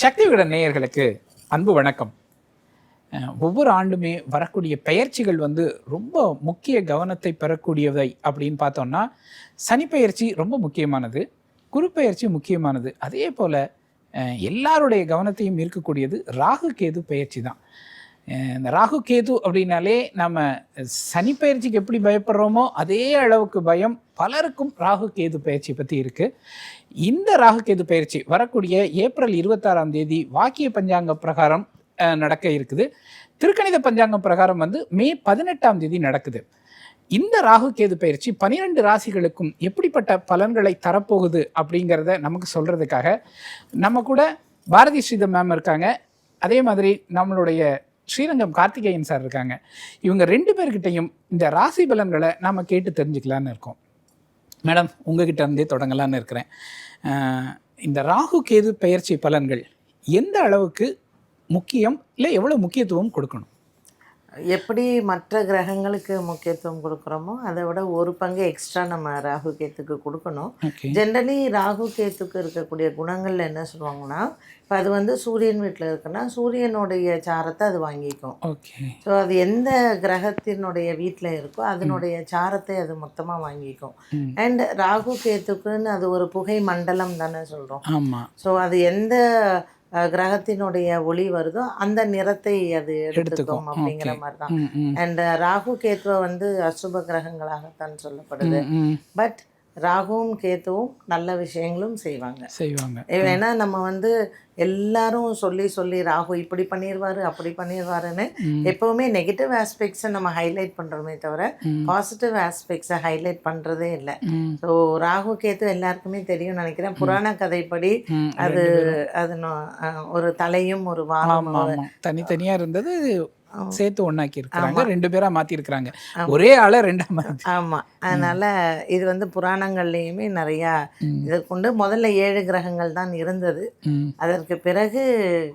சக்தி விகடன் நேயர்களுக்கு அன்பு வணக்கம். ஒவ்வொரு ஆண்டுமே வரக்கூடிய பெயர்ச்சிகள் வந்து ரொம்ப முக்கிய கவனத்தை பெறக்கூடியவை அப்படின்னு பார்த்தோம்னா சனிப்பெயர்ச்சி ரொம்ப முக்கியமானது குரு பெயர்ச்சி முக்கியமானது. அதே போல் எல்லாருடைய கவனத்தையும் இருக்கக்கூடியது ராகு கேது பெயர்ச்சி தான். இந்த ராகு கேது அப்படின்னாலே நம்ம சனி பயிற்சிக்கு எப்படி பயப்படுறோமோ அதே அளவுக்கு பயம் பலருக்கும் ராகு கேது பயிற்சி பற்றி இருக்குது இந்த ராகு கேது பயிற்சி வரக்கூடிய ஏப்ரல் இருபத்தாறாம் தேதி வாக்கிய பஞ்சாங்க பிரகாரம் நடக்க இருக்குது. திருக்கணித பஞ்சாங்கம் பிரகாரம் வந்து மே பதினெட்டாம் தேதி நடக்குது. இந்த ராகு கேது பயிற்சி பனிரெண்டு ராசிகளுக்கும் எப்படிப்பட்ட பலன்களை தரப்போகுது அப்படிங்கிறத நமக்கு சொல்கிறதுக்காக நம்ம கூட பாரதி ஸ்ரீதம் மேம் இருக்காங்க. அதே மாதிரி நம்மளுடைய ஸ்ரீரங்கம் கார்த்திகேயன் சார் இருக்காங்க. இவங்க ரெண்டு பேர்கிட்டையும் இந்த ராசி பலன்களை நாம் கேட்டு தெரிஞ்சுக்கலான்னு இருக்கோம். மேடம் உங்ககிட்ட இருந்தே தொடங்கலான்னு இருக்கிறேன். இந்த ராகு கேது பெயர்ச்சி பலன்கள் எந்த அளவுக்கு முக்கியம் இல்லை எவ்வளோ முக்கியத்துவம் கொடுக்கணும்? எப்படி மற்ற கிரகங்களுக்கு முக்கியத்துவம் கொடுக்குறோமோ அதை விட ஒரு பங்கு எக்ஸ்ட்ரா நம்ம ராகு கேத்துக்கு கொடுக்கணும். ஜென்ரலி ராகு கேத்துக்கு இருக்கக்கூடிய குணங்கள்ல என்ன சொல்லுவாங்கன்னா இப்போ அது வந்து சூரியன் வீட்டில் இருக்குன்னா சூரியனுடைய சாரத்தை அது வாங்கிக்கும். ஸோ அது எந்த கிரகத்தினுடைய வீட்டில் இருக்கோ அதனுடைய சாரத்தை அது மொத்தமாக வாங்கிக்கும். அண்ட் ராகு கேத்துக்குன்னு அது ஒரு புகை மண்டலம் தானே சொல்கிறோம் ஸோ அது எந்த கிரகத்தினுடைய ஒளி வருதோ அந்த நிறத்தை அது எடுத்துக்கும். அப்படிங்கிற. மாதிரி தான் அண்ட் ராகு கேத்துவ வந்து அசுப கிரகங்களாகத்தான் சொல்லப்படுது பட் ராகுவும் கேத்துவும் நல்ல விஷயங்களும் செய்வாங்க செய்வாங்க ஏன்னா நம்ம வந்து எல்லாரும் சொல்லி சொல்லி ராகு இப்படி பண்ணிடுவாரு அப்படி பண்ணிடுவாருன்னு. எப்பவுமே நெகட்டிவ் ஆஸ்பெக்ட்ஸை நம்ம ஹைலைட் பண்றோமே தவிர. பாசிட்டிவ் ஆஸ்பெக்ட்ஸை ஹைலைட் பண்றதே இல்லை ஸோ ராகு கேத்து எல்லாருக்குமே தெரியும் நினைக்கிறேன் புராண கதைப்படி அது. அது ஒரு தலையும் ஒரு வாலும் ஆமா ஆமா தனித்தனியா இருந்தது. சேர்த்து ஒண்ணாக்கி இருக்கிறாங்க. ரெண்டு பேரா மாத்தி இருக்கிறாங்க. ஒரே ஆளை ரெண்டா மாத்தி. ஆமா. அதனால இது வந்து புராணங்கள்லயுமே நிறையா இதற்குண்டு முதல்ல ஏழு கிரகங்கள் தான் இருந்தது. அதற்கு பிறகு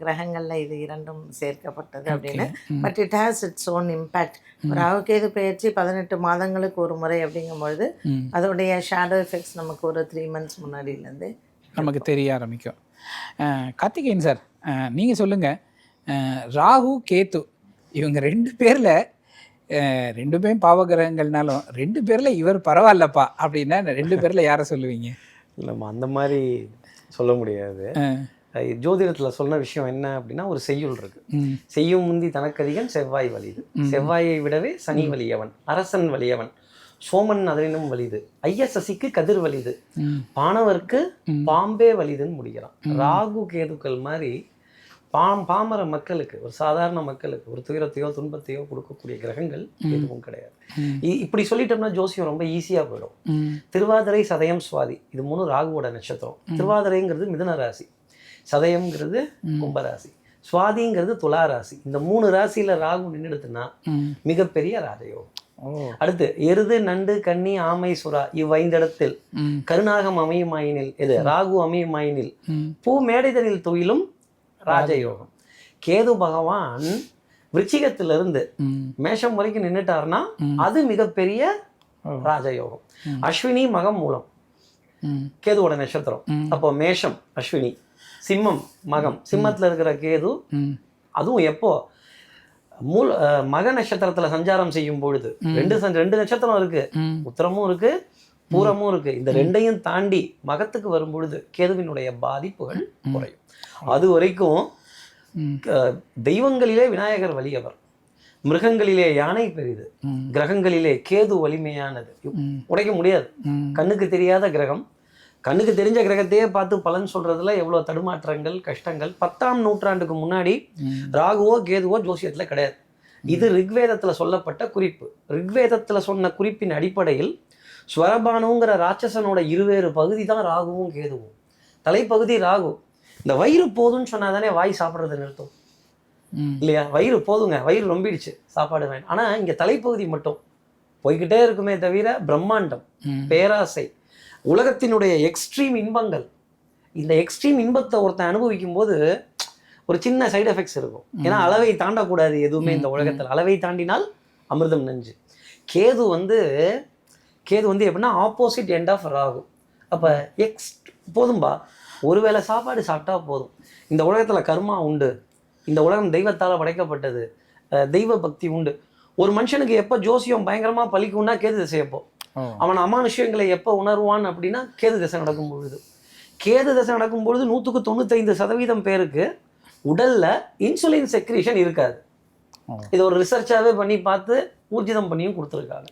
கிரகங்கள்ல இது இரண்டும் சேர்க்கப்பட்டது அப்படின்னு. But it has its own impact Rahu Ketu பயிற்சி பதினெட்டு மாதங்களுக்கு ஒரு முறை அப்படிங்கும்பொழுது. அதோடைய ஷேடோ எஃபெக்ட்ஸ் நமக்கு ஒரு த்ரீ மந்த்ஸ் முன்னாடியிலேருந்து நமக்கு தெரிய ஆரம்பிக்கும். கார்த்திகேயன் சார் அஹ், நீங்க சொல்லுங்க. அஹ், ராகு கேத்து இவங்க ரெண்டு பேர்ல அஹ், ரெண்டுமே பாவகிரகங்கள்னாலும் ரெண்டு பேர்ல இவர் பரவாயில்லப்பா அப்படின்னா ரெண்டு பேர்ல யாரை சொல்லுவீங்க? நம்ம அந்த மாதிரி சொல்ல முடியாது. ஜோதிடத்துல சொன்ன விஷயம் என்ன அப்படின்னா ஒரு செய்யுள் இருக்கு. செய்யும் முந்தி தனக்கதிகன் செவ்வாய் வலிது. செவ்வாயை விடவே சனி வலியவன் அரசன் வலியவன் சோமன் அதனினும் வலிது. ஐயசசிக்கு கதிர் வலிது. பாணவர்க்கு. பாம்பே வலிதுன்னு முடிக்கிறான் ராகு கேதுக்கள் மாதிரி பாம் பாமர மக்களுக்கு ஒரு சாதாரண மக்களுக்கு ஒரு துயரத்தையோ துன்பத்தையோ கொடுக்கக்கூடிய கிரகங்கள் எதுவும் கிடையாது. இப்படி சொல்லிட்டோம்னா ஜோசியம் ரொம்ப ஈஸியா போயிடும். திருவாதிரை சதயம் சுவாதி இது மூணு ராகுவோட நட்சத்திரம். திருவாதிரைங்கிறது மிதுன ராசி சதயம்ங்கிறது கும்பராசி சுவாதிங்கிறது துலா ராசி. இந்த மூணு ராசியில ராகு நின்றுடுத்துன்னா. மிகப்பெரிய ராஜயோகம். அடுத்து எருது நண்டு கன்னி ஆமை சுறா இவ்வைந்திடத்தில் கருணாகம் அமையுமாயினில் எது? ராகு அமையுமாயினில். பூ மேடைதனில் துயிலும் ராஜயோகம். கேது பகவான் விருச்சிகத்திலிருந்து. மேஷம் வரைக்கும் நின்னுட்டாருன்னா ம். அது மிகப்பெரிய. ராஜயோகம். அஸ்வினி மகம் மூலம். கேதுவோட நட்சத்திரம். அப்போ மேஷம் அஸ்வினி சிம்மம் மகம். சிம்மத்துல இருக்கிற கேது அதுவும் எப்போ? மூல மக நட்சத்திரத்துல சஞ்சாரம் செய்யும் பொழுது. ரெண்டு ரெண்டு நட்சத்திரம் இருக்கு. உத்தரமும் இருக்கு பூரமும் இருக்கு. இந்த ரெண்டையும் தாண்டி மகத்துக்கு வரும் பொழுது கேதுவினுடைய பாதிப்புகள் குறையும். அது வரைக்கும் தெய்வங்களிலே விநாயகர் வலியவர் மிருகங்களிலே யானை பெரிது கிரகங்களிலே கேது வலிமையானது. உடைக்க முடியாது. கண்ணுக்கு தெரியாத கிரகம். கண்ணுக்கு தெரிஞ்ச கிரகத்தையே பார்த்து பலன் சொல்றதுல எவ்வளவு தடுமாற்றங்கள் கஷ்டங்கள். பத்தாம் நூற்றாண்டுக்கு முன்னாடி. ராகுவோ கேதுவோ ஜோசியத்துல கிடையாது. இது ரிக்வேதத்துல சொல்லப்பட்ட குறிப்பு. ரிக்வேதத்துல சொன்ன குறிப்பின் அடிப்படையில் ஸ்வரபானுங்கிற ராட்சசனோட இருவேறு பகுதி தான் ராகுவும் கேதுவும். தலைப்பகுதி ராகு. இந்த வயிறு போதும்னு சொன்னாதானே வாய் சாப்பிட்றது நிறுத்தும். இல்லையா? வயிறு போதுங்க. வயிறு ரொம்பிடுச்சு. சாப்பாடு வேணும். ஆனா இங்க தலைப்பகுதி மட்டும். போய்கிட்டே இருக்குமே தவிர பிரம்மாண்டம். பேராசை உலகத்தினுடைய எக்ஸ்ட்ரீம் இன்பங்கள். இந்த எக்ஸ்ட்ரீம் இன்பத்தை ஒருத்தன் அனுபவிக்கும் போது ஒரு சின்ன சைடு எஃபெக்ட்ஸ் இருக்கும். ஏன்னா அளவை தாண்டக்கூடாது எதுவுமே இந்த உலகத்தில். அளவை தாண்டினால் அமிர்தம் நஞ்சு. கேது வந்து கேது வந்து எப்படின்னா ஆப்போசிட் எண்ட் ஆஃப் ராகு. அப்போ எக்ஸ் போதும்பா. ஒருவேளை சாப்பாடு சாப்பிட்டா போதும். இந்த உலகத்துல கர்மா உண்டு. இந்த உலகம் தெய்வத்தால படைக்கப்பட்டது. தெய்வ பக்தி உண்டு. ஒரு மனுஷனுக்கு எப்போ ஜோசியம் பயங்கரமா பலிக்கும்னா கேது திசை எப்போ? ஓ அவன் அமானுஷ்யங்களை எப்போ உணர்வான் அப்படின்னா கேது தசை நடக்கும் பொழுது. கேது தசை நடக்கும் பொழுது நூற்றுக்கு தொண்ணூத்தைந்து சதவீதம் பேருக்கு உடல்ல இன்சுலின் செக்ரீஷன் இருக்காது. இது ஒரு ரிசர்ச்சாவே பண்ணி பார்த்து ஊர்ஜிதம் பண்ணியும் கொடுத்துருக்காங்க.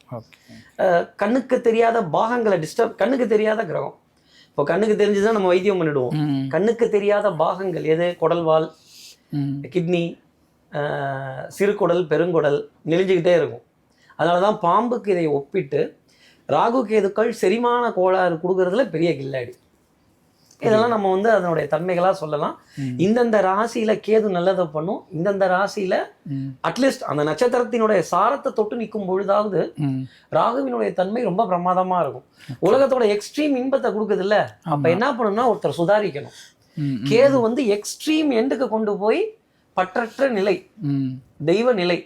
கண்ணுக்கு தெரியாத பாகங்களை டிஸ்டர்ப் கண்ணுக்கு தெரியாத கிரகம். இப்போ கண்ணுக்கு தெரிஞ்சுதான் நம்ம வைத்தியம் பண்ணிடுவோம். கண்ணுக்கு தெரியாத பாகங்கள் எது? குடல்வால் கிட்னி சிறுகுடல் பெருங்குடல் நெளிஞ்சுக்கிட்டே இருக்கும். அதனால தான் பாம்புக்கு இதை ஒப்பிட்டு ராகு கேதுக்கள் செரிமான கோளாறு கொடுக்கறதுல பெரிய கில்லாடி. இதெல்லாம் நம்ம வந்து அதனுடைய தன்மைகளாக சொல்லலாம். இந்தந்த ராசியில கேது நல்லதை பண்ணும். இந்தந்த ராசியில அட்லீஸ்ட் அந்த நட்சத்திரத்தினுடைய சாரத்தை தொட்டு நிற்கும் பொழுதாவது ராகுவினுடைய தன்மை ரொம்ப பிரமாதமா இருக்கும். உலகத்தோட எக்ஸ்ட்ரீம் இன்பத்தை கொடுக்குது இல்ல? அப்ப என்ன பண்ணணும்னா ஒருத்தர் சுதாரிக்கணும். கேது வந்து எக்ஸ்ட்ரீம் எண்டுக்கு கொண்டு போய் பற்றற்ற நிலை தெய்வ நிலை.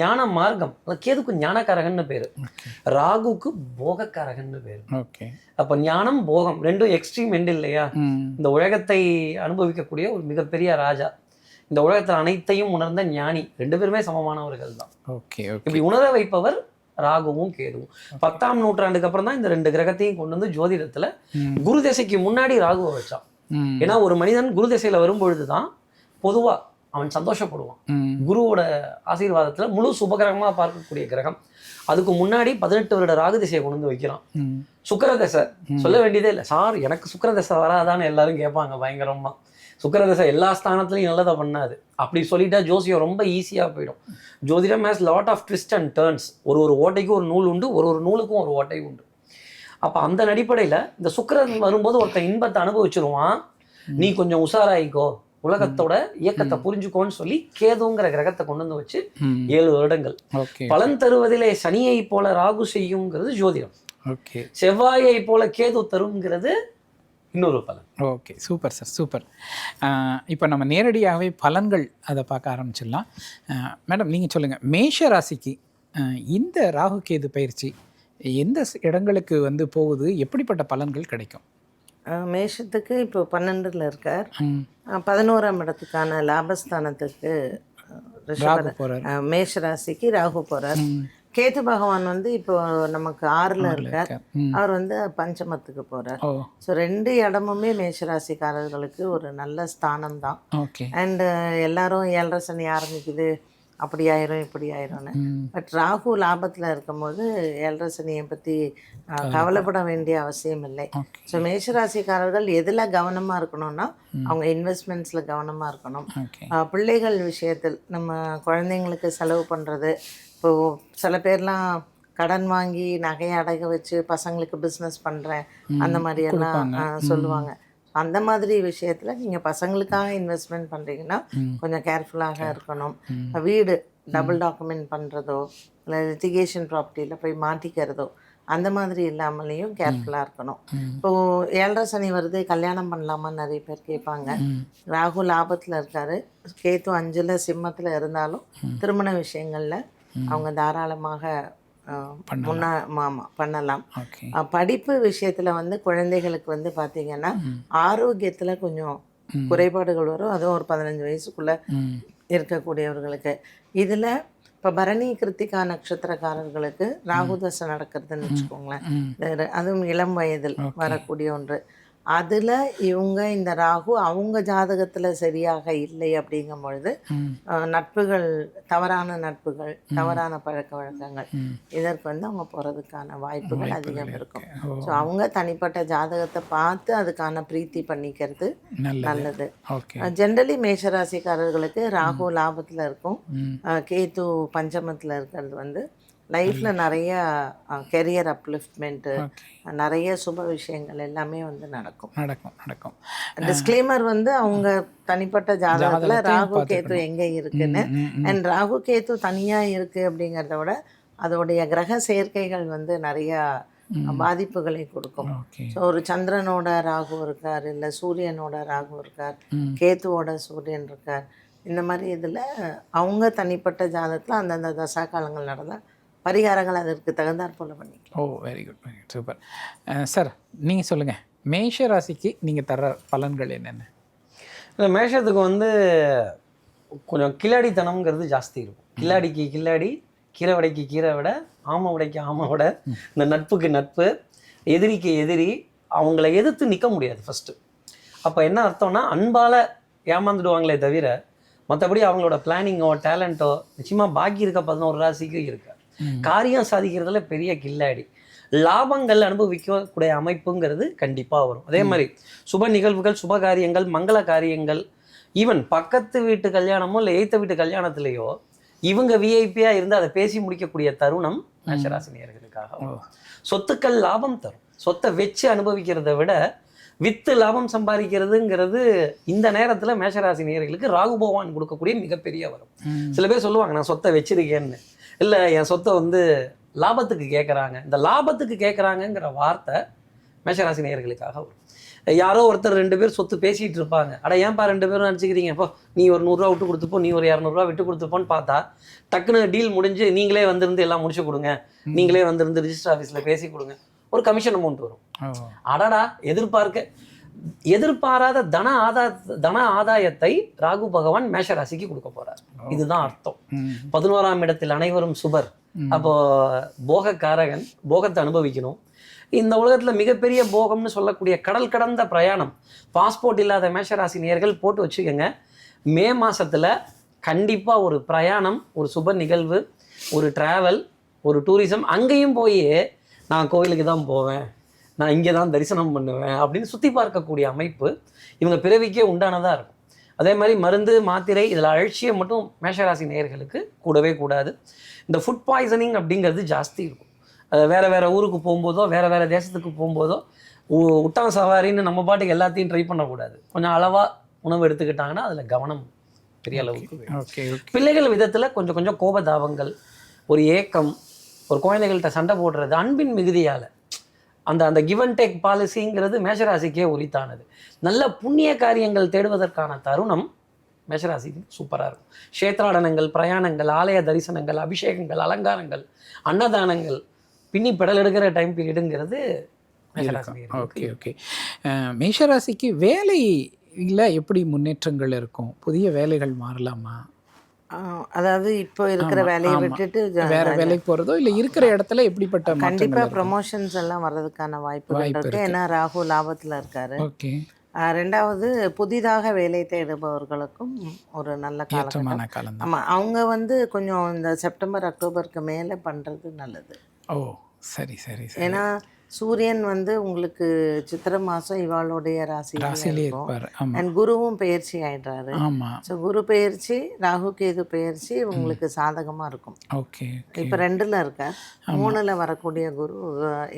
ஞான மார்க்கம். கேதுக்கு ஞானக்காரகன்னு பேரு. ராகுக்கு போகக்காரகன்னு பேரு. அப்ப ஞானம் போகம் ரெண்டும் எக்ஸ்ட்ரீம் எண்டு இல்லையா? இந்த உலகத்தை அனுபவிக்கக்கூடிய ஒரு மிகப்பெரிய ராஜா. இந்த உலகத்தில் அனைத்தையும் உணர்ந்த ஞானி. ரெண்டு பேருமே சமமானவர்கள் தான். ஓகே இப்படி உணர வைப்பவர் ராகுவும் கேதுவும். பத்தாம் நூற்றாண்டுக்கு அப்புறம் தான் இந்த ரெண்டு கிரகத்தையும் கொண்டு வந்து ஜோதிடத்துல குரு திசைக்கு முன்னாடி ராகுவை வச்சான். ஏன்னா ஒரு மனிதன் குரு திசையில வரும்பொழுது தான் பொதுவா அவன் சந்தோஷப்படுவான். குருவோட ஆசீர்வாதத்துல முழு சுபகிரகமா பார்க்கக்கூடிய கிரகம். அதுக்கு முன்னாடி பதினெட்டு வருட ராகு திசையை கொண்டு வந்து வைக்கிறான். ம். சுக்கிர தசை சொல்ல வேண்டியதே இல்லை. சார் எனக்கு சுக்கிர தசை வராதான்னு எல்லாரும் கேட்பாங்க பயங்கரமா. சுக்கிர தசை எல்லா ஸ்தானத்துலையும் நல்லதை பண்ணாது. அப்படி சொல்லிட்டா ஜோசியம் ரொம்ப ஈஸியா போயிடும். ஜோதிடம் has lot of twist and turns ஒரு ஒரு ஓட்டைக்கும் ஒரு நூல் உண்டு ஒரு ஒரு நூலுக்கும் ஒரு ஓட்டை உண்டு. அப்ப அந்த அடிப்படையில இந்த சுக்கிரன் வரும்போது ஒருத்தன் இன்பத்தை அனுபவிச்சிருவான். நீ கொஞ்சம் உஷாராயிக்கோ. உலகத்தோட இயக்கத்தை புரிஞ்சுக்கோன்னு சொல்லி கேதுங்கிற கிரகத்தை கொண்டு வந்து வச்சு ஏழு வருடங்கள். பலன் தருவதிலே சனியை போல ராகு செய்யுங்கிறது ஜோதிடம். ஓகே. செவ்வாயை போல கேது தருங்கிறது இன்னொரு பலன். Okay super sir super. இப்போ நம்ம நேரடியாகவே பலன்கள் அதை பார்க்க ஆரம்பிச்சிடலாம். மேடம் நீங்கள் சொல்லுங்கள் மேஷ ராசிக்கு இந்த ராகு கேது பயிற்சி எந்த இடங்களுக்கு வந்து போகுது? எப்படிப்பட்ட பலன்கள் கிடைக்கும்? மேஷத்துக்கு இப்போ பன்னெண்டில் இருக்கார். பதினோராம் இடத்துக்கான லாபஸ்தானத்துக்கு மேஷ ராசிக்கு ராகு போகிறார் கேது பகவான் வந்து இப்போ நமக்கு ஆறில் இருக்கார். அவர் வந்து பஞ்சமத்துக்கு போகிறார் ஓ. ஸோ ரெண்டு இடமுமே மேஷராசிக்காரர்களுக்கு ஒரு நல்ல ஸ்தானம் தான் அண்டு எல்லாரும் ஏழரை சனி ஆரம்பிக்குது. அப்படி ஆயிரும் இப்படி ஆயிரும்னு பட் ராகு லாபத்தில் இருக்கும்போது ஏழரை சனியை பற்றி கவலைப்பட வேண்டிய அவசியம் இல்லை. ஸோ மேஷராசிக்காரர்கள் எதில் கவனமாக இருக்கணும்னா அவங்க இன்வெஸ்ட்மெண்ட்ஸில் கவனமாக இருக்கணும். பிள்ளைகள் விஷயத்தில் நம்ம குழந்தைங்களுக்கு செலவு பண்ணுறது இப்போது சில பேர்லாம் கடன் வாங்கி நகையை அடகு வச்சு பசங்களுக்கு பிஸ்னஸ் பண்ணுறேன் அந்த மாதிரி எல்லாம் கொடுப்பாங்க. ஆஹ் சொல்லுவாங்க. அந்த மாதிரி விஷயத்தில் நீங்கள் பசங்களுக்காக இன்வெஸ்ட்மெண்ட் பண்ணுறீங்கன்னா. கொஞ்சம் கேர்ஃபுல்லாக இருக்கணும். வீடு டபுள் டாக்குமெண்ட் பண்ணுறதோ இல்லை லிட்டிகேஷன் ப்ராப்பர்ட்டியில் போய் மாட்டிக்கிறதோ அந்த மாதிரி இல்லாமலேயும் கேர்ஃபுல்லாக இருக்கணும். இப்போது ஏழரை சனி வருது கல்யாணம் பண்ணலாமான்னு நிறைய பேர் கேட்பாங்க. ராகு லாபத்தில் இருக்காரு கேத்து அஞ்சில் சிம்மத்தில் இருந்தாலும் திருமண விஷயங்களில் அவங்க தாராளமாக முன்னா மாமா பண்ணலாம். படிப்பு விஷயத்தில் வந்து குழந்தைகளுக்கு வந்து பார்த்தீங்கன்னா ஆரோக்கியத்தில் கொஞ்சம். குறைபாடுகள் வரும். அதுவும் ஒரு பதினஞ்சு வயசுக்குள்ளே இருக்கக்கூடியவர்களுக்கு. இதில் இப்போ பரணி கிருத்திகா நட்சத்திரக்காரர்களுக்கு ராகு தசை நடக்கிறதுன்னு வச்சுக்கோங்களேன். அதுவும் இளம் வயதில் வரக்கூடிய ஒன்று. அதில் இவங்க இந்த ராகு அவங்க ஜாதகத்தில் சரியாக இல்லை அப்படிங்கும் பொழுது நட்புகள் தவறான நட்புகள் தவறான பழக்க வழக்கங்கள் இதற்கு வந்து அவங்க போகிறதுக்கான வாய்ப்புகள் அதிகம் இருக்கும். ஸோ அவங்க தனிப்பட்ட ஜாதகத்தை பார்த்து அதுக்கான பிரீத்தி பண்ணிக்கிறது நல்லது. ஜென்ரலி மேஷராசிக்காரர்களுக்கு ராகு லாபத்தில் இருக்கும். கேது பஞ்சமத்தில் இருக்கிறது வந்து லைஃப்பில் நிறைய கெரியர் அப்லிஃப்ட்மெண்ட்டு நிறைய சுப விஷயங்கள் எல்லாமே வந்து நடக்கும். நடக்கும் நடக்கும். டிஸ்க்ளைமர் வந்து அவங்க தனிப்பட்ட ஜாதகத்துல ராகு கேத்து. எங்க இருக்குன்னு. அண்ட் ராகு கேத்து தனியா இருக்கு அப்படிங்கிறத விட அதோடைய கிரக சேர்க்கைகள் வந்து நிறைய பாதிப்புகளை கொடுக்கும். ஸோ ஒரு சந்திரனோட ராகு இருக்கார் இல்லை சூரியனோட ராகு இருக்கார் கேத்துவோட சூரியன் இருக்கார். இந்த மாதிரி இதில் அவங்க தனிப்பட்ட ஜாதகத்தில் அந்தந்த தசா காலங்கள் நடந்தால் பரிகாரங்கள் அதற்கு தகுந்தாற் போல பண்ணிக்கலாம். ஓ very good very good super sir நீங்கள் சொல்லுங்கள் மேஷ ராசிக்கு நீங்க தர பலன்கள் என்னென்ன? இல்லை மேஷத்துக்கு வந்து கொஞ்சம் கில்லாடித்தனம்ங்கிறது ஜாஸ்தி இருக்கும். கில்லாடிக்கு கில்லாடி கீரை வடைக்கு கீரை விட ஆமை உடைக்கு ஆமை விட இந்த நட்புக்கு நட்பு எதிரிக்கு எதிரி அவங்கள எதிர்த்து நிற்க முடியாது ஃபஸ்ட்டு அப்போ என்ன அர்த்தம்னா அன்பால் ஏமாந்துடுவாங்களே தவிர மற்றபடி அவங்களோட பிளானிங்கோ டேலண்ட்டோ நிச்சயமாக பாக்கி இருக்க பதினோரு ராசிக்கு இருக்கு. காரியம் சாதிக்கிறதுல பெரிய கில்லாடி. லாபங்கள் அனுபவிக்கக்கூடிய அமைப்புங்கிறது கண்டிப்பாக வரும். அதே மாதிரி சுப நிகழ்வுகள் சுப காரியங்கள் மங்கள காரியங்கள் ஈவன் பக்கத்து வீட்டு கல்யாணமோ இல்லை எய்த்த வீட்டு கல்யாணத்துலேயோ இவங்க விஐபியாக இருந்து அதை பேசி முடிக்கக்கூடிய தருணம் மேஷராசினியர்களுக்காக. சொத்துக்கள் லாபம் தரும். சொத்தை வச்சு அனுபவிக்கிறதை விட வித்து லாபம் சம்பாதிக்கிறதுங்கிறது இந்த நேரத்தில் மேஷராசி நேயர்களுக்கு ராகு பகவான் கொடுக்கக்கூடிய மிகப்பெரிய வரும். சில பேர் சொல்லுவாங்க நான் சொத்தை வச்சிருக்கேன்னு. இல்லை என் சொத்தை வந்து லாபத்துக்கு கேட்குறாங்க இந்த லாபத்துக்கு கேட்குறாங்கங்கிற வார்த்தை மேஷராசி நேயர்களுக்காக வரும். யாரோ ஒருத்தர் ரெண்டு பேர் சொத்து பேசிட்டு இருப்பாங்க. அட ஏன்பா ரெண்டு பேரும் நினச்சிக்கிறீங்க? இப்போ நீ ஒரு நூறுரூவா விட்டு கொடுத்துப்போ நீ ஒரு இரநூறுவா விட்டு கொடுத்துப்போன்னு பார்த்தா டக்குன்னு டீல் முடிஞ்சு நீங்களே வந்திருந்து எல்லாம் முடிச்சு கொடுங்க. நீங்களே வந்திருந்து ரிஜிஸ்டர் ஆஃபீஸில் பேசி கொடுங்க. ஒரு கமிஷன் அமௌண்ட் வரும். அடடா எதிர்பார்க்க. எதிர்பாராத தன ஆதா தன ஆதாயத்தை ராகு பகவான் மேஷ ராசிக்கு கொடுக்க போறார் இதுதான் அர்த்தம். பதினோராம் இடத்தில் அனைவரும் சுபர். அப்போ போகக்காரகன் போகத்தை அனுபவிக்கணும். இந்த உலகத்துல மிகப்பெரிய போகம்னு சொல்லக்கூடிய கடல் கடந்த பிரயாணம் பாஸ்போர்ட் இல்லாத மேஷராசி நேயர்கள் போட்டு வச்சுக்கோங்க. மே மாசத்துல கண்டிப்பா ஒரு பிரயாணம் ஒரு சுப நிகழ்வு ஒரு டிராவல் ஒரு டூரிசம் அங்கேயும் போய் நான் கோயிலுக்கு தான் போவேன். நான் இங்கே தான் தரிசனம் பண்ணுவேன் அப்படின்னு சுற்றி பார்க்கக்கூடிய அமைப்பு இவங்க பிறவிக்கே உண்டானதாக இருக்கும். அதே மாதிரி மருந்து மாத்திரை இதில் அழற்சியம் மட்டும் மேஷராசி நேயர்களுக்கு கூடவே கூடாது. இந்த ஃபுட் பாய்சனிங் அப்படிங்கிறது ஜாஸ்தி இருக்கும். வேற வேற ஊருக்கு போகும்போதோ வேற வேற தேசத்துக்கு போகும்போதோ உட்டான் சவாரின்னு நம்ம பாட்டுக்கு எல்லாத்தையும் ட்ரை பண்ணக்கூடாது. கொஞ்சம் அளவா உணவு எடுத்துக்கிட்டாங்கன்னா அதில் கவனம் பெரிய அளவுக்கு பிள்ளைகள் விதத்தில் கொஞ்சம் கொஞ்சம் கோபதாபங்கள் ஒரு ஏக்கம் ஒரு குழந்தைகள்கிட்ட சண்டை போடுறது அன்பின் மிகுதியால் அந்த அந்த கிவ் அண்ட் டேக் பாலிசிங்கிறது மேஷராசிக்கே உரித்தானது. நல்ல புண்ணிய காரியங்கள் தேடுவதற்கான தருணம் மேஷராசிக்கு சூப்பராக இருக்கும். க்ஷேத்ராடனங்கள் பிரயாணங்கள் ஆலய தரிசனங்கள் அபிஷேகங்கள் அலங்காரங்கள் அன்னதானங்கள் பின்னி பெடல் எடுக்கிற டைம் பீரியடுங்கிறது மேஷராசி ஓகே ஓகே மேஷராசிக்கு வேலையில் எப்படி முன்னேற்றங்கள் இருக்கும்? புதிய வேலைகள் மாறலாமா? அதாவது இப்போ இருக்கிற வேலையை. விட்டுட்டு வேற வேலைக்கு போறதோ இல்லை இருக்கிற இடத்துல எப்படிப்பட்ட கண்டிப்பா? ப்ரொமோஷன்ஸ் எல்லாம் வர்றதுக்கான வாய்ப்பு இருக்கு. ஏன்னா ராகு லாபத்துல இருக்காரு. ரெண்டாவது புதிதாக வேலை தேடுபவர்களுக்கும் ஒரு நல்ல காலம் ஆமா அவங்க வந்து கொஞ்சம் இந்த செப்டம்பர் அக்டோபருக்கு மேல பண்றது நல்லது. ஓ சரி சரி. ஏன்னா சூரியன் வந்து உங்களுக்கு சித்திரை மாசம் இவாளுடைய ராசியில இருப்பார். அண்ட் குருவும் பெயர்ச்சி ஆயிடுறாரு. ஸோ குரு பெயர்ச்சி ராகு கேது பெயர்ச்சி உங்களுக்கு சாதகமா இருக்கும். ஓகே இப்ப ரெண்டுல இருக்கார் மூணுல வரக்கூடிய குரு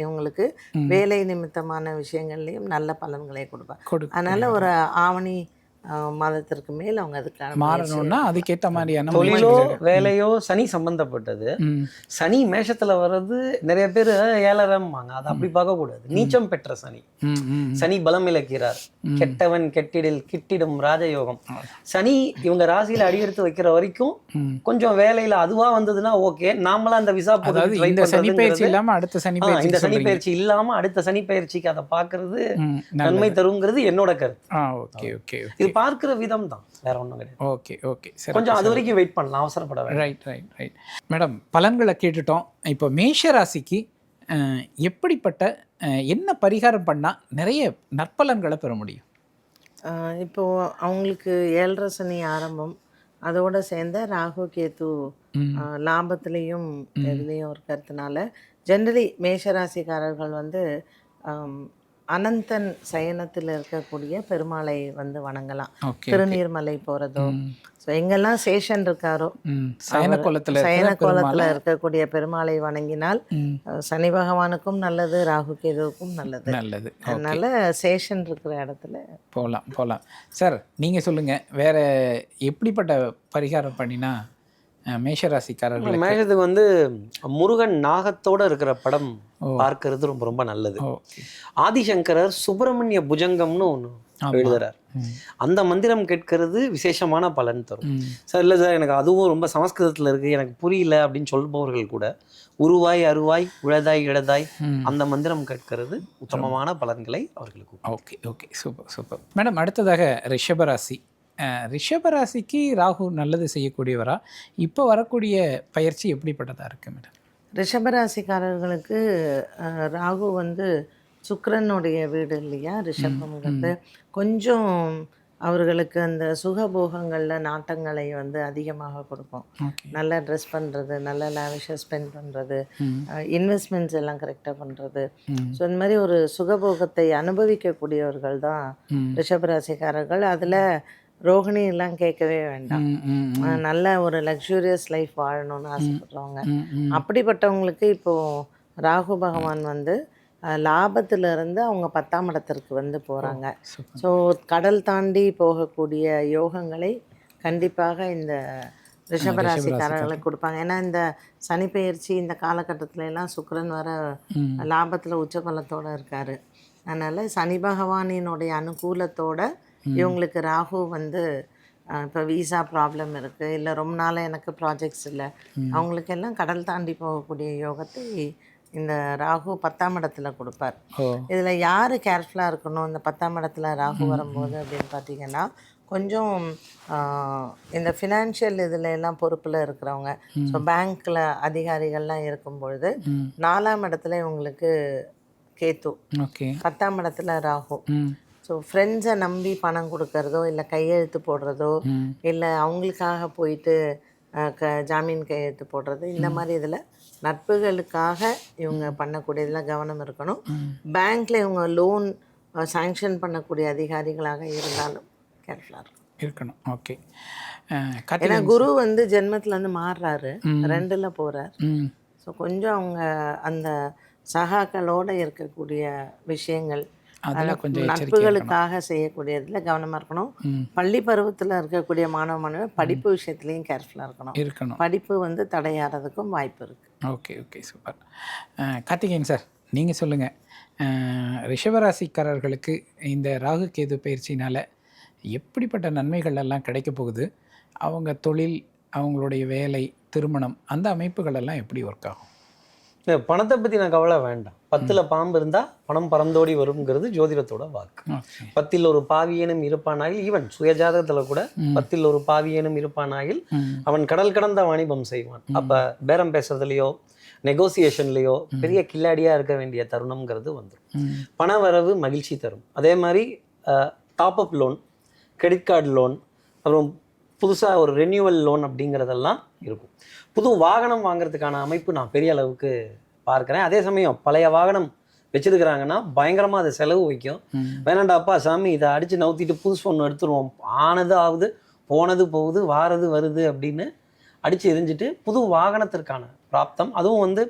இவங்களுக்கு வேலை நிமித்தமான விஷயங்கள்லயும் நல்ல பலன்களை கொடுப்பார். கொடு அதனால ஒரு ஆவணி மாதத்திற்கு மேல் அவங்க அதுக்கான மாறணும்னா அதுக்கேற்ற மாதிரியான தொழிலோ. வேலையோ சனி சம்பந்தப்பட்டது. சனி மேஷத்துல வர்றது நிறைய பேர் ஏழரம்பாங்க. அதை அப்படி பார்க்கக்கூடாது. நீச்சம் பெற்ற சனி. சனி பலம் இழக்கிறார். கெட்டவன் கெட்டிடில் கிட்டிடும் ராஜயோகம். சனி இவங்க ராசியில அடியெடுத்து வைக்கிற வரைக்கும். கொஞ்சம் வேலையில அதுவா வந்ததுன்னா ஓகே. நாமளா அந்த விசா போட்டு இந்த சனி பயிற்சி இல்லாம அடுத்த சனி இந்த சனி பயிற்சி இல்லாம அடுத்த சனி பயிற்சிக்கு அதை பாக்குறது நன்மை தருங்கிறது என்னோட கருத்து. Ah okay okay. இது பார்க்கிற விதம் தான் வேற ஒண்ணும் கிடையாது. Okay okay. சரி கொஞ்சம் அது வரைக்கும் வெயிட் பண்ணலாம் அவசரப்பட வேண்டாம். ரைட் ரைட் ரைட் மேடம் பலன்களை கேட்டுட்டோம். இப்போ மேஷ ராசிக்கு எப்படிப்பட்ட என்ன பரிகாரம் பண்ணால் நிறைய நற்பலன்களை பெற முடியும்? இப்போ அவங்களுக்கு ஏழரை சனி ஆரம்பம். அதோட சேர்ந்த ராகு கேது ம். அஹ், லாபத்திலையும் இதுலேயும் இருக்கிறதுனால ஜென்ரலி மேஷராசிக்காரர்கள் வந்து அனந்தன் சயனத்தில் இருக்கக்கூடிய பெருமாளை வந்து வணங்கலாம். திருநீர்மலை போகிறதோ ஸோ எங்கெல்லாம் சேஷன் இருக்காரோ சயன கோலத்தில் சயன கோலத்தில் இருக்கக்கூடிய பெருமாளை வணங்கினால் சனி பகவானுக்கும் நல்லது ராகு கேதுவுக்கும் நல்லது. நல்லது. அதனால சேஷன் இருக்கிற இடத்துல போகலாம் போகலாம் சார் நீங்கள் சொல்லுங்கள் வேற எப்படிப்பட்ட பரிகாரம் பண்ணினா அஹ், மேஷராசிக்காரர்களுக்கு மேஷத்துக்கு வந்து முருகன் நாகத்தோட இருக்கிற படம். பார்க்கிறது ரொம்ப ரொம்ப நல்லது ஆதிசங்கரர் சுப்பிரமணிய புஜங்கம்னு ஒன்று. எழுதுறார். அந்த மந்திரம் கேட்கறது விசேஷமான பலன் தரும். சார் இல்லை சார் எனக்கு அதுவும் ரொம்ப சமஸ்கிருதத்தில் இருக்குது எனக்கு புரியல அப்படின்னு சொல்பவர்கள் கூட உருவாய் அருவாய் உழதாய் இடதாய் ம். அந்த மந்திரம் கேட்கறது உத்தமமான பலன்களை அவர்களுக்கு. Okay okay super super madam அடுத்ததாக ரிஷபராசி ரிஷபராசிக்கு ராகு நல்லது செய்யக்கூடியவரா? இப்போ வரக்கூடிய பயிற்சி எப்படிப்பட்டதா இருக்கு மேடம்? ரிஷபராசிக்காரர்களுக்கு ராகு வந்து சுக்கிரனுடைய வீடு இல்லையா? ரிஷபம்ங்கிறது கொஞ்சம் அவர்களுக்கு அந்த சுகபோகங்களில் நாட்டங்களை வந்து அதிகமாக கொடுக்கும். நல்லா ட்ரெஸ் பண்ணுறது நல்ல லேவிஷாக ஸ்பெண்ட் பண்ணுறது. இன்வெஸ்ட்மெண்ட்ஸ் எல்லாம் கரெக்டாக பண்ணுறது. ஸோ இந்த மாதிரி ஒரு சுகபோகத்தை அனுபவிக்கக்கூடியவர்கள் தான். ரிஷபராசிக்காரர்கள். அதில் ரோகிணி எல்லாம் கேட்கவே வேண்டாம். நல்ல ஒரு லக்ஸூரியஸ் லைஃப் வாழணும்னு ஆசைப்படுறவங்க. அப்படிப்பட்டவங்களுக்கு இப்போ ராகு பகவான் வந்து லாபத்துல இருந்து அவங்க பத்தாம் இடத்திற்கு வந்து போறாங்க. ஸோ கடல் தாண்டி போகக்கூடிய யோகங்களை கண்டிப்பாக இந்த ரிஷபராசிக்காரர்களுக்கு கொடுப்பாங்க. ஏன்னா இந்த சனி பெயர்ச்சி இந்த காலகட்டத்துல எல்லாம் சுக்கிரன் வர. லாபத்துல உச்சபலத்தோட இருக்காரு. அதனால சனி பகவானினுடைய அனுகூலத்தோட இவங்களுக்கு ராகு வந்து இப்போ விசா ப்ராப்ளம் இருக்குது இல்லை ரொம்ப நாளாக எனக்கு ப்ராஜெக்ட்ஸ் இல்லை. அவங்களுக்கு எல்லாம் கடல் தாண்டி போகக்கூடிய யோகத்தை இந்த ராகு பத்தாம் இடத்துல கொடுப்பார். இதில் யார் கேர்ஃபுல்லாக இருக்கணும்? இந்த பத்தாம் இடத்துல ராகு வரும்போது அப்படின்னு பார்த்தீங்கன்னா கொஞ்சம் இந்த ஃபினான்ஷியல் இதில் எல்லாம் பொறுப்பில் இருக்கிறவங்க. ஸோ பேங்க்கில் அதிகாரிகள்லாம் இருக்கும் பொழுது. நாலாம் இடத்துல இவங்களுக்கு கேத்து. பத்தாம் இடத்துல ராகு. ஸோ ஃப்ரெண்ட்ஸை நம்பி பணம் கொடுக்கறதோ இல்லை கையெழுத்து போடுறதோ இல்லை அவங்களுக்காக போயிட்டு க ஜாமீன் கையெழுத்து போடுறது இந்த மாதிரி இதில் நட்புகளுக்காக இவங்க பண்ணக்கூடியதில் கவனம் இருக்கணும். பேங்க்கில் இவங்க லோன் சாங்ஷன் பண்ணக்கூடிய அதிகாரிகளாக இருந்தாலும் கேர்ஃபுல்லாக இருக்கும் இருக்கணும். ஓகே ஏன்னா குரு வந்து ஜென்மத்துல இருந்து மாறுறாரு. ரெண்டில் போகிறார் ஸோ கொஞ்சம் அவங்க அந்த சகாக்களோட இருக்கக்கூடிய விஷயங்கள் அதெல்லாம் கொஞ்சம் நட்புகளுக்காக செய்யக்கூடியதில் கவனமாக இருக்கணும். பள்ளி பருவத்தில் இருக்கக்கூடிய மாணவ மாணவர் படிப்பு விஷயத்துலையும் கேர்ஃபுல்லாக இருக்கணும். இருக்கணும். படிப்பு வந்து தடையாறதுக்கும் வாய்ப்பு இருக்குது okay okay super. Karthikeyan sir நீங்கள் சொல்லுங்கள் ரிஷபராசிக்காரர்களுக்கு இந்த ராகு கேது பயிற்சினால் எப்படிப்பட்ட நன்மைகள் எல்லாம் கிடைக்க போகுது? அவங்க தொழில் அவங்களுடைய வேலை திருமணம் அந்த அமைப்புகள் எல்லாம் எப்படி ஒர்க் ஆகும்? பணத்தை பற்றி நான் கவலை வேண்டாம். பத்தில் பாம்பு இருந்தால் பணம் பறந்தோடி வருங்கிறது ஜோதிடத்தோட வாக்கு. பத்தில் ஒரு பாவியேனும் இருப்பானாயில் ஈவன் சுயஜாதகத்தில் கூட பத்தில் ஒரு பாவியேனும் இருப்பானாயில் அவன் கடல் கடந்த வாணிபம் செய்வான். அப்ப பேரம் பேசுறதுலயோ நெகோசியேஷன்லயோ பெரிய கில்லாடியா இருக்க வேண்டிய தருணம்ங்கிறது வந்துடும் பண வரவு மகிழ்ச்சி தரும். அதே மாதிரி top up loan credit card loan அப்புறம் புதுசா ஒரு ரெனியூவல் லோன் அப்படிங்கிறதெல்லாம் இருக்கும். புது வாகனம் வாங்குறதுக்கான அமைப்பு நான் பெரிய அளவுக்கு பார்க்கிறேன். அதே சமயம் பழைய வாகனம் வச்சிருக்கிறாங்கன்னா பயங்கரமா அது செலவு வைக்கும். வேணாண்டாப்பா சாமி இதை அடிச்சு நவுத்திட்டு புதுசு ஒன்று எடுத்துருவோம். ஆனது ஆகுது போனது போகுது வாரது வருது அப்படின்னு அடிச்சு எரிஞ்சிட்டு புது வாகனத்திற்கான பிராப்தம். அதுவும் வந்து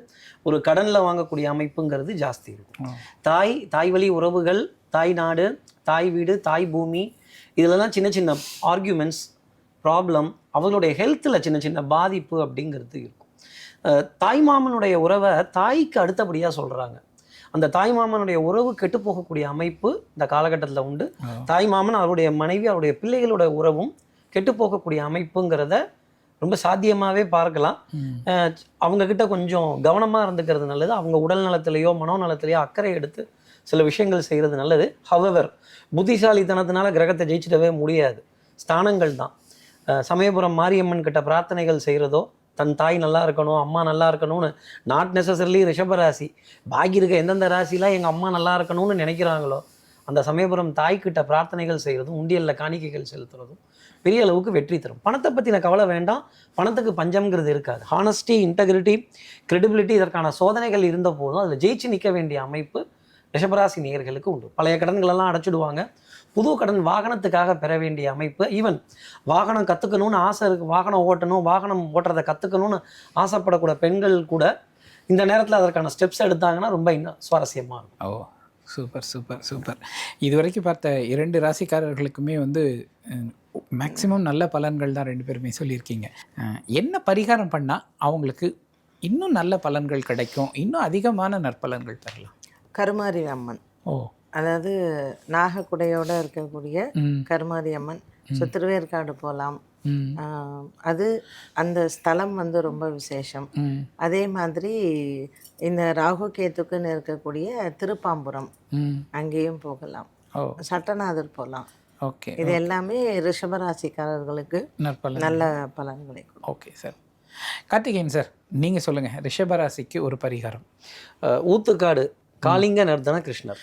ஒரு கடன்ல வாங்கக்கூடிய அமைப்புங்கிறது ஜாஸ்தி இருக்கும். தாய் தாய் வழி உறவுகள் தாய் நாடு தாய் வீடு தாய் பூமி இதுலலாம் சின்ன சின்ன ஆர்கியூமெண்ட்ஸ் ப்ராப்ளம் அவங்களுடைய ஹெல்த்தில் சின்ன சின்ன பாதிப்பு அப்படிங்கிறது இருக்கும். அஹ் தாய் மாமனுடைய உறவை தாய்க்கு அடுத்தபடியாக சொல்கிறாங்க அந்த தாய் மாமனுடைய உறவு கெட்டு போகக்கூடிய அமைப்பு இந்த காலகட்டத்தில் உண்டு. ஓ. தாய் மாமன் அவருடைய மனைவி அவருடைய பிள்ளைகளோட உறவும் கெட்டு போகக்கூடிய அமைப்புங்கிறத ரொம்ப சாத்தியமாகவே பார்க்கலாம். ம். அஹ் அவங்க கிட்ட கொஞ்சம் கவனமாக இருந்துக்கிறது நல்லது. அவங்க உடல் நலத்திலேயோ மனோநலத்திலேயோ அக்கறை எடுத்து சில விஷயங்கள் செய்கிறது நல்லது. ஹவவர் புத்திசாலித்தனத்தினால கிரகத்தை ஜெயிச்சிடவே முடியாது. ஸ்தானங்கள் தான் சமயபுரம் மாரியம்மன் கிட்ட பிரார்த்தனைகள் செய்கிறதோ தன் தாய் நல்லா இருக்கணும் அம்மா நல்லா இருக்கணும்னு நாட் நெசசரிலி ரிஷபராசி பாக்கி இருக்க எந்தெந்த ராசிலாம் எங்கள் அம்மா நல்லா இருக்கணும்னு நினைக்கிறாங்களோ அந்த சமயபுரம் தாய்க்கிட்ட பிரார்த்தனைகள் செய்கிறதும் உண்டியலில் காணிக்கைகள் செலுத்துறதும் பெரிய அளவுக்கு வெற்றி தரும். பணத்தை பற்றின கவலை வேண்டாம். பணத்துக்கு பஞ்சம்ங்கிறது இருக்காது. ஹானஸ்டி இன்டெகிரிட்டி கிரெடிபிலிட்டி இதற்கான சோதனைகள் இருந்த போதும் அதில் ஜெயிச்சு நிற்க வேண்டிய அமைப்பு ரிஷபராசி நேயர்களுக்கு உண்டு. பழைய கடன்களெல்லாம் அடைச்சிடுவாங்க. புது கடன் வாகனத்துக்காக பெற வேண்டிய அமைப்பு. ஈவன் வாகனம் கற்றுக்கணும்னு ஆசை இருக்கு. வாகனம் ஓட்டணும் வாகனம் ஓட்டுறதை கற்றுக்கணும்னு ஆசைப்படக்கூடிய பெண்கள் கூட இந்த நேரத்தில் அதற்கான ஸ்டெப்ஸ் எடுத்தாங்கன்னா ரொம்ப இன்னும் சுவாரஸ்யமாக இருக்கும். ஓ சூப்பர் சூப்பர் சூப்பர் இதுவரைக்கும் பார்த்த இரண்டு ராசிக்காரர்களுக்குமே வந்து அஹ், மேக்ஸிமம் நல்ல பலன்கள் தான் ரெண்டு பேருமே சொல்லியிருக்கீங்க. என்ன பரிகாரம் பண்ணால் அவங்களுக்கு இன்னும் நல்ல பலன்கள் கிடைக்கும்? இன்னும் அதிகமான நற்பலன்கள் பெறலாம் கருமாரி அம்மன். ஓ அதாவது நாகக்குடையோட இருக்கக்கூடிய கருமாரி அம்மன். ஸோ திருவேற்காடு போகலாம் அது அந்த ஸ்தலம் வந்து ரொம்ப விசேஷம். அதே மாதிரி இந்த ராகு கேத்துக்குன்னு இருக்கக்கூடிய திருப்பாம்புரம் அங்கேயும் போகலாம். சட்டநாதர் போகலாம் ஓகே. இது எல்லாமே ரிஷபராசிக்காரர்களுக்கு நல்ல பலன்களை கொடுக்கும். Okay sir. கார்த்திகேயன் சார் நீங்கள் சொல்லுங்கள் ரிஷபராசிக்கு ஒரு பரிகாரம். ஊத்துக்காடு காளிங்க நர்தன கிருஷ்ணர்.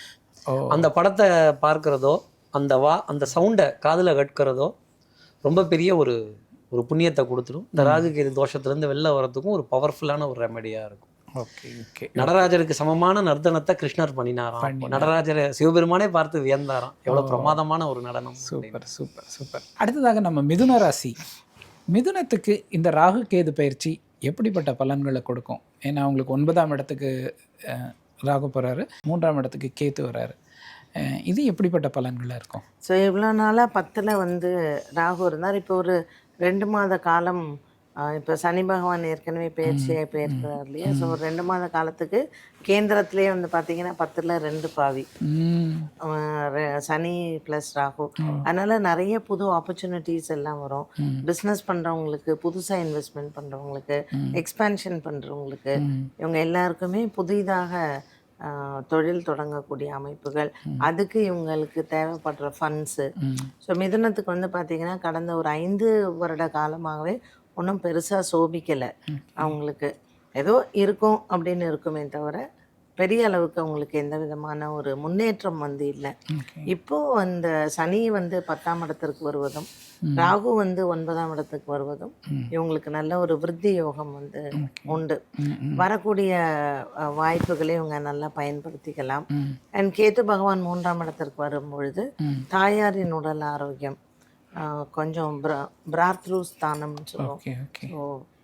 அந்த படத்தை பார்க்கிறதோ அந்த வா அந்த சவுண்டை காதுல கட்கிறதோ ரொம்ப பெரிய ஒரு ஒரு புண்ணியத்தை கொடுத்துரும். இந்த ராகு கேது தோஷத்துலேருந்து வெளில வரதுக்கும் ஒரு பவர்ஃபுல்லான ஒரு ரெமடியாக இருக்கும். Okay okay. நடராஜருக்கு சமமான நர்த்தனத்தை கிருஷ்ணர் பண்ணினாராம். பண்ணினார். நடராஜரை சிவபெருமானே பார்த்து வியந்தாராம். எவ்வளவு பிரமாதமான ஒரு நடனம். Super super super. அடுத்ததாக நம்ம மிதுன ராசி. மிதுனத்துக்கு இந்த ராகு கேது பயிற்சி எப்படிப்பட்ட பலன்களை கொடுக்கும்? ஏன்னா அவங்களுக்கு ஒன்பதாம் இடத்துக்கு ராகு போகிறாரு மூன்றாம் இடத்துக்கு கேத்து வராரு. இது எப்படிப்பட்ட பலன்களாக இருக்கும்? ஸோ இவ்வளோ நாளாக பத்தில் வந்து ராகு இருந்தார். இப்போ ஒரு ரெண்டு மாத காலம் இப்போ சனி பகவான் ஏற்கனவே பயிற்சியாக போயிருக்கிறார் இல்லையா? ஸோ ஒரு ரெண்டு மாத காலத்துக்கு கேந்திரத்திலே வந்து பார்த்தீங்கன்னா பத்தில் ரெண்டு பாவி. சனி ப்ளஸ் ராகு. அதனால நிறைய புது ஆப்பர்ச்சுனிட்டிஸ் எல்லாம் வரும். ம். பிஸ்னஸ் பண்ணுறவங்களுக்கு புதுசாக இன்வெஸ்ட்மெண்ட் பண்ணுறவங்களுக்கு எக்ஸ்பேன்ஷன் பண்ணுறவங்களுக்கு ம். இவங்க எல்லாருக்குமே புதிதாக ஆஹ், தொழில் தொடங்கக்கூடிய அமைப்புகள். அதுக்கு இவங்களுக்கு தேவைப்படுற ஃபண்ட்ஸு. ஸோ மிதுனத்துக்கு வந்து பார்த்தீங்கன்னா கடந்த ஒரு ஐந்து வருட காலமாகவே ஒன்றும் பெருசாக சோபிக்கலை. அவங்களுக்கு ஏதோ இருக்கும் அப்படின்னு இருக்குமே தவிர பெரிய அளவுக்கு அவங்களுக்கு எந்த விதமான ஒரு முன்னேற்றம் வந்து இல்லை. இப்போ அந்த சனி வந்து பத்தாம் இடத்திற்கு வருவதும் ராகு வந்து ஒன்பதாம் இடத்துக்கு வருவதும் இவங்களுக்கு நல்ல ஒரு விருத்தி யோகம் வந்து உண்டு. வரக்கூடிய வாய்ப்புகளை இவங்க நல்லா பயன்படுத்திக்கலாம். அண்ட் கேத்து பகவான் மூன்றாம் இடத்திற்கு வரும் பொழுது. தாயாரின் உடல் ஆரோக்கியம் கொஞ்சம் பிர- பிராத்ரு ஸ்தானம்னு சொல்லுவோம்.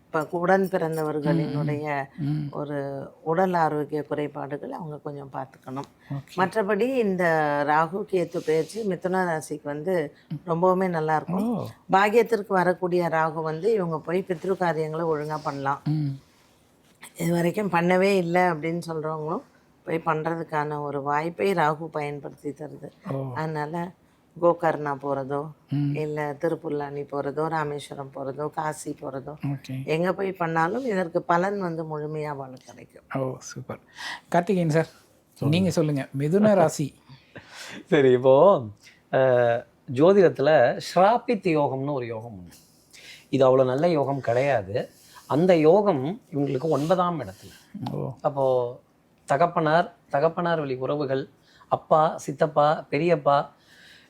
இப்போ உடன் பிறந்தவர்களினுடைய. ஒரு உடல் ஆரோக்கிய குறைபாடுகள் அவங்க கொஞ்சம் பார்த்துக்கணும். மற்றபடி இந்த ராகு கேத்து பயிற்சி மிதுன ராசிக்கு வந்து ரொம்பவுமே நல்லா இருக்கும். பாக்கியத்திற்கு வரக்கூடிய ராகு வந்து இவங்க போய் பித்ரு காரியங்களை ஒழுங்கா பண்ணலாம். இது வரைக்கும் பண்ணவே இல்லை அப்படின்னு சொல்றவங்களும் போய் பண்றதுக்கான ஒரு வாய்ப்பை ராகு பயன்படுத்தி தருது. அதனால கோகர்ணா போறதோ ம். இல்ல திருப்புல்லானி போறதோ ராமேஸ்வரம் போறதோ காசி போறதோ ஓகே. எங்க போய் பண்ணாலும் இதற்கு பலன் வந்து முழுமையா அவளுக்கு கிடைக்கும். ஓ சூப்பர். கார்த்திகேயன் சார் நீங்க சொல்லுங்க. மிதுன ராசி. சரி இப்போ அஹ், ஜோதிடத்துல ஸ்ராபித் யோகம்னு ஒரு யோகம் உண்டு. இது அவ்வளோ நல்ல யோகம் கிடையாது. அந்த யோகம் இவங்களுக்கு ஒன்பதாம் இடத்துல. ஓ. அப்போ தகப்பனார் தகப்பனார் வழி உறவுகள் அப்பா சித்தப்பா பெரியப்பா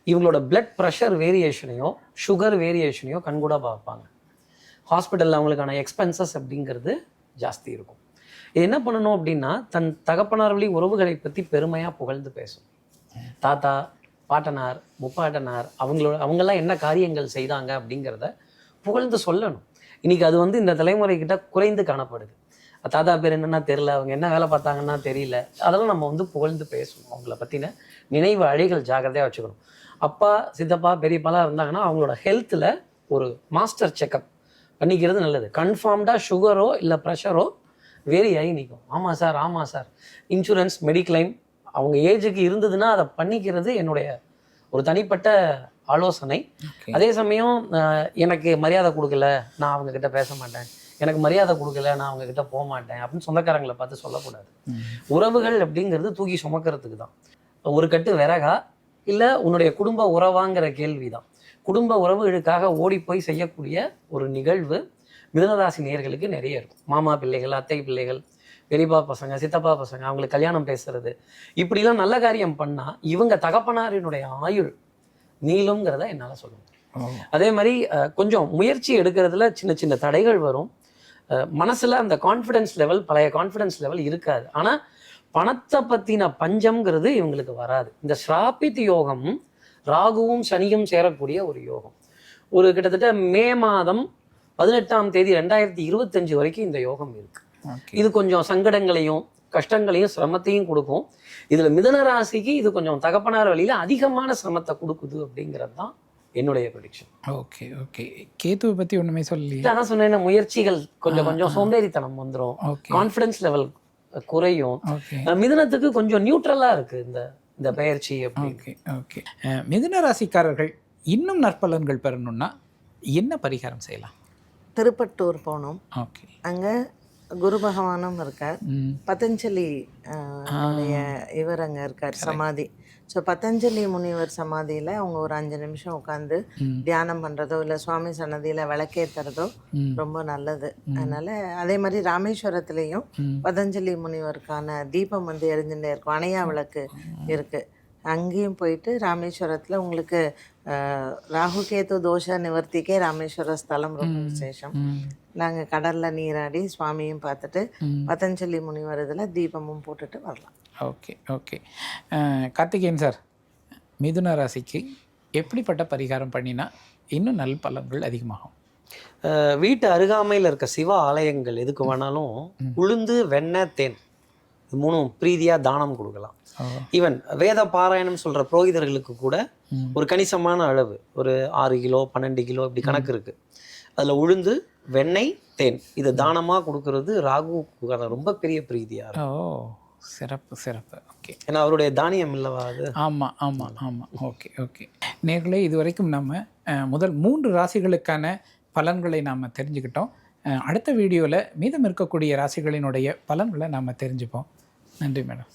இவங்களோட பிளட் ப்ரெஷர் வேரியேஷனையோ சுகர் வேரியேஷனையோ கண்கூட பார்ப்பாங்க. ஹாஸ்பிட்டலில் அவங்களுக்கான எக்ஸ்பென்சஸ் அப்படிங்கிறது ஜாஸ்தி இருக்கும். இது என்ன பண்ணணும் அப்படின்னா தன் தகப்பனார் வழி உறவுகளை பற்றி பெருமையாக புகழ்ந்து பேசும். தாத்தா பாட்டனார் முப்பாட்டனார் அவங்களோட அவங்கெல்லாம் என்ன காரியங்கள் செய்தாங்க அப்படிங்கிறத புகழ்ந்து சொல்லணும். இன்றைக்கி அது வந்து இந்த தலைமுறைக்கிட்ட குறைந்து காணப்படுது. தாத்தா பேர் என்னன்னா தெரியல. அவங்க என்ன வேலை பார்த்தாங்கன்னா தெரியல. அதெல்லாம் நம்ம வந்து புகழ்ந்து பேசணும். அவங்கள பற்றின நினைவு அழைகள் ஜாக்கிரதையாக வச்சுக்கணும். அப்பா சித்தப்பா பெரியப்பாலாம் இருந்தாங்கன்னா அவங்களோட ஹெல்த்தில் ஒரு மாஸ்டர் செக்கப் பண்ணிக்கிறது நல்லது. கன்ஃபார்ம்டாக சுகரோ இல்லை ப்ரெஷரோ வேரி ஆகி நிற்கும். ஆமாம் சார் ஆமாம் சார் இன்சூரன்ஸ் மெடிக்ளைம் அவங்க ஏஜுக்கு இருந்ததுன்னா அதை பண்ணிக்கிறது என்னுடைய ஒரு தனிப்பட்ட ஆலோசனை. அதே சமயம் எனக்கு மரியாதை கொடுக்கல. நான் அவங்க கிட்ட பேச மாட்டேன். எனக்கு மரியாதை கொடுக்கல நான் அவங்க கிட்ட போக மாட்டேன் அப்படின்னு சொந்தக்காரங்களை பார்த்து சொல்லக்கூடாது. உறவுகள் அப்படிங்கிறது தூக்கி சுமக்கிறதுக்கு தான் ஒரு கட்டு விறகா இல்லை உன்னுடைய குடும்ப உறவாங்கிற கேள்வி தான் குடும்ப உறவுகளுக்காக ஓடி போய் செய்யக்கூடிய ஒரு நிகழ்வு மிதனராசி நேயர்களுக்கு நிறைய இருக்கும். மாமா பிள்ளைகள் அத்தை பிள்ளைகள் பெரியப்பா பசங்க சித்தப்பா பசங்க அவங்களுக்கு கல்யாணம் பேசுறது. இப்படிலாம் நல்ல காரியம் பண்ணா இவங்க தகப்பனாரினுடைய ஆயுள் நீளுங்கிறத என்னால் சொல்ல முடியும். ஓ அதே மாதிரி கொஞ்சம் முயற்சி எடுக்கிறதுல சின்ன சின்ன தடைகள் வரும். மனசுல அந்த கான்ஃபிடன்ஸ் லெவல் பழைய கான்ஃபிடன்ஸ் லெவல் இருக்காது. ஆனா பணத்தை பத்தின பஞ்சம்ங்கிறது இவங்களுக்கு வராது. இந்த ஸ்ராபித் யோகம் ராகுவும் சனியும் சேரக்கூடிய ஒரு யோகம். ஒரு கிட்டத்தட்ட மே மாதம் பதினெட்டாம் தேதி ரெண்டாயிரத்தி இருபத்தஞ்சு வரைக்கும் இந்த யோகம் இருக்கு. இது கொஞ்சம் சங்கடங்களையும் கஷ்டங்களையும் சிரமத்தையும் கொடுக்கும். இதுல மிதன ராசிக்கு இது கொஞ்சம் தகப்பனார் வழியில அதிகமான சிரமத்தை கொடுக்குது அப்படிங்கிறது தான் என்னுடைய ப்ரொடிக்ஷன் ஓகே ஓகே கேத்துவை பற்றி ஒன்றுமே சொல்லலையே. அதான் சொன்னேன் முயற்சிகள் கொஞ்சம் கொஞ்சம் சோம்பேறித்தனம் வந்துடும் ஓகே கான்ஃபிடன்ஸ் லெவல் குறையும். மிதுனத்துக்கு கொஞ்சம் நியூட்ரலா இருக்கு இந்த இந்த பெயர்ச்சி அப்படி ஓகே ஓகே மிதுன ராசிக்காரர்கள் இன்னும் நற்பலன்கள் பெறணும்னா என்ன பரிகாரம் செய்யலாம்? திருப்பட்டூர் போனோம் ஓகே அங்கே குரு பகவானும் இருக்கார். பதஞ்சலி இவர் அங்கே இருக்கார் சமாதி. ஸோ பதஞ்சலி முனிவர் சமாதியில் அவங்க ஒரு அஞ்சு நிமிஷம் உட்காந்து. தியானம் பண்ணுறதோ இல்லை சுவாமி சன்னதியில் விளக்கேற்றுறதோ. ரொம்ப நல்லது. அதனால் அதே மாதிரி ராமேஸ்வரத்துலேயும். பதஞ்சலி முனிவருக்கான தீபம் வந்து எரிஞ்சுட்டே இருக்கும். அணையா விளக்கு இருக்குது அங்கேயும் போயிட்டு ராமேஸ்வரத்தில் உங்களுக்கு ராகு கேது தோஷ நிவர்த்திக்கே ராமேஸ்வர ஸ்தலம் ரொம்ப விசேஷம். நாங்கள் கடலில் நீராடி சுவாமியும் பார்த்துட்டு ம். பதஞ்சலி முனிவர் இதில் தீபமும் போட்டுட்டு வரலாம். Okay okay. கார்த்திகேயன் சார் மிதுன ராசிக்கு எப்படிப்பட்ட பரிகாரம் பண்ணினா இன்னும் நல் பலன்கள் அதிகமாகும்? வீட்டு அருகாமையில் இருக்க சிவ ஆலயங்கள் எதுக்கு வேணாலும் உளுந்து வெண்ணெய் தேன் இது மூணும் பிரீதியா தானம் கொடுக்கலாம். ஈவன் வேத பாராயணம் சொல்ற புரோகிதர்களுக்கு கூட. ஒரு கணிசமான அளவு ஒரு ஆறு கிலோ பன்னெண்டு கிலோ இப்படி கணக்கு இருக்கு. அதுல உளுந்து வெண்ணெய் தேன். இது தானமா கொடுக்கறது ராகுக்கான ரொம்ப பெரிய பிரீதியா இருக்கும் ஓ சிறப்பு சிறப்பு. ஓகே. ஏன்னா அவருடைய தானியம் இல்லவா அது? ஆமாம் ஆமாம் ஆமாம் ஓகே ஓகே. நேர்களே இதுவரைக்கும் நம்ம முதல் மூன்று ராசிகளுக்கான பலன்களை நாம் தெரிஞ்சுக்கிட்டோம். அடுத்த வீடியோவில் மீதம் இருக்கக்கூடிய ராசிகளினுடைய பலன்களை நாம் தெரிஞ்சுப்போம். நன்றி மேடம்.